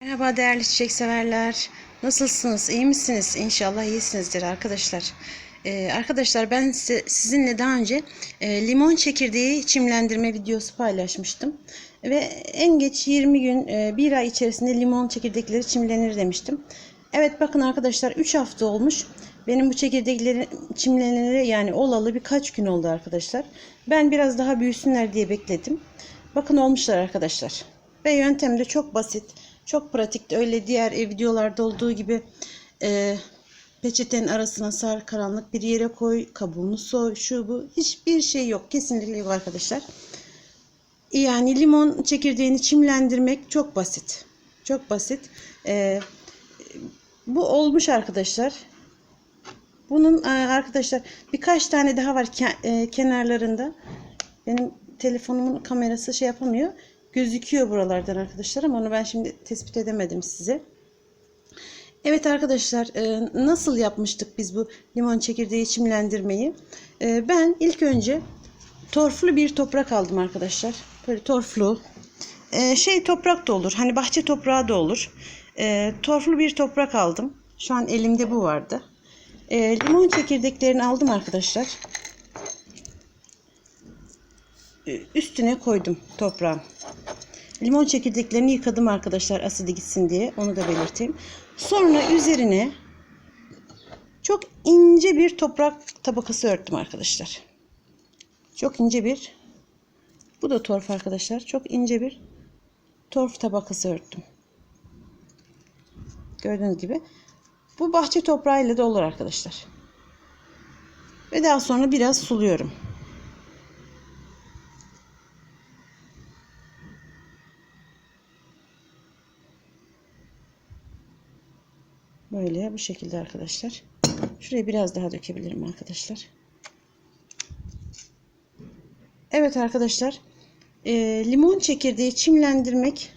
Merhaba değerli çiçek severler. Nasılsınız? İyi misiniz? İnşallah iyisinizdir arkadaşlar. Ee, arkadaşlar ben size, sizinle daha önce e, limon çekirdeği çimlendirme videosu paylaşmıştım. Ve en geç 20 gün, e, 1 ay içerisinde limon çekirdekleri çimlenir demiştim. Evet bakın arkadaşlar 3 hafta olmuş. Benim bu çekirdeklerin çimleneli yani olalı birkaç gün oldu arkadaşlar. Ben biraz daha büyüsünler diye bekledim. Bakın olmuşlar arkadaşlar. Ve yöntem de çok basit. Çok pratik. Öyle diğer e, videolarda olduğu gibi e, peçetenin arasına sar karanlık bir yere koy. Kabuğunu soy. Şu bu. Hiçbir şey yok. Kesinlikle yok arkadaşlar. Yani limon çekirdeğini çimlendirmek çok basit. Çok basit. E, bu olmuş arkadaşlar. Bunun e, arkadaşlar birkaç tane daha var e, kenarlarında. Benim telefonumun kamerası şey yapamıyor. Gözüküyor buralardan arkadaşlar ama onu ben şimdi tespit edemedim size. Evet arkadaşlar e, nasıl yapmıştık biz bu limon çekirdeği çimlendirmeyi? E, ben ilk önce torflu bir toprak aldım arkadaşlar. Böyle torflu. E, şey toprak da olur. Hani bahçe toprağı da olur. Torflu bir toprak aldım. Şu an elimde bu vardı. Limon çekirdeklerini aldım arkadaşlar. Üstüne koydum toprağın. Limon çekirdeklerini yıkadım arkadaşlar asidi gitsin diye. Onu da belirteyim. Sonra üzerine çok ince bir toprak tabakası örttüm arkadaşlar. Çok ince bir bu da torf arkadaşlar. Çok ince bir torf tabakası örttüm. Gördüğünüz gibi. Bu bahçe toprağıyla da olur arkadaşlar. Ve daha sonra biraz suluyorum. Böyle bu şekilde arkadaşlar. Şuraya biraz daha dökebilirim arkadaşlar. Evet arkadaşlar. E, limon çekirdeği çimlendirmek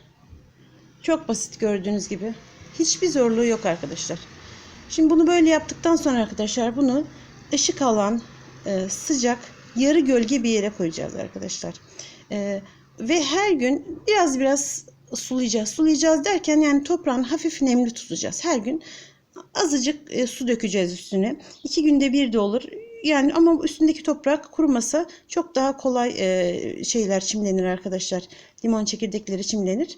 çok basit gördüğünüz gibi. Hiçbir zorluğu yok arkadaşlar. Şimdi bunu böyle yaptıktan sonra arkadaşlar bunu ışık alan e, sıcak yarı gölge bir yere koyacağız arkadaşlar. E, ve her gün biraz biraz sulayacağız. Sulayacağız derken yani toprağını hafif nemli tutacağız. Her gün azıcık e, su dökeceğiz üstüne. İki günde bir de olur. Yani ama üstündeki toprak kurumasa çok daha kolay e, şeyler çimlenir arkadaşlar. Limon çekirdekleri çimlenir.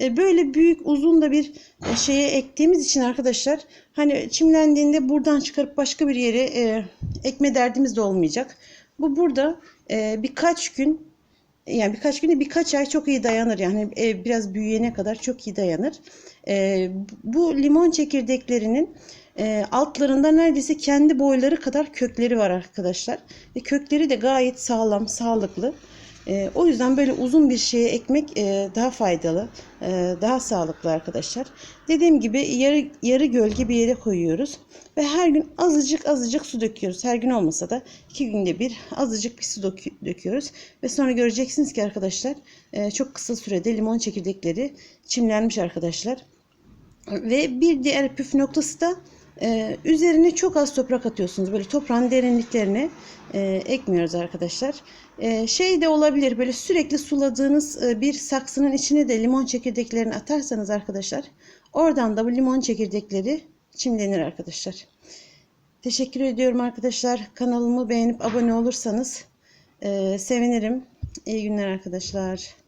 E, böyle büyük uzun da bir e, şeye ektiğimiz için arkadaşlar hani çimlendiğinde buradan çıkarıp başka bir yere e, ekme derdimiz de olmayacak. Bu burada e, birkaç gün yani birkaç günde birkaç ay çok iyi dayanır yani e, biraz büyüyene kadar çok iyi dayanır. E, bu limon çekirdeklerinin e, altlarında neredeyse kendi boyları kadar kökleri var arkadaşlar ve kökleri de gayet sağlam, sağlıklı. E, o yüzden böyle uzun bir şeye ekmek e, daha faydalı, e, daha sağlıklı arkadaşlar. Dediğim gibi yarı yarı gölge bir yere koyuyoruz ve her gün azıcık azıcık su döküyoruz. Her gün olmasa da iki günde bir azıcık bir su dök- döküyoruz ve sonra göreceksiniz ki arkadaşlar e, çok kısa sürede limon çekirdekleri çimlenmiş arkadaşlar. Ve bir diğer püf noktası da e, üzerine çok az toprak atıyorsunuz. Böyle toprağın derinliklerine e, ekmiyoruz arkadaşlar. E, şey de olabilir böyle sürekli suladığınız e, bir saksının içine de limon çekirdeklerini atarsanız arkadaşlar oradan da bu limon çekirdekleri çimlenir arkadaşlar. Teşekkür ediyorum arkadaşlar. Kanalımı beğenip abone olursanız e, sevinirim. İyi günler arkadaşlar.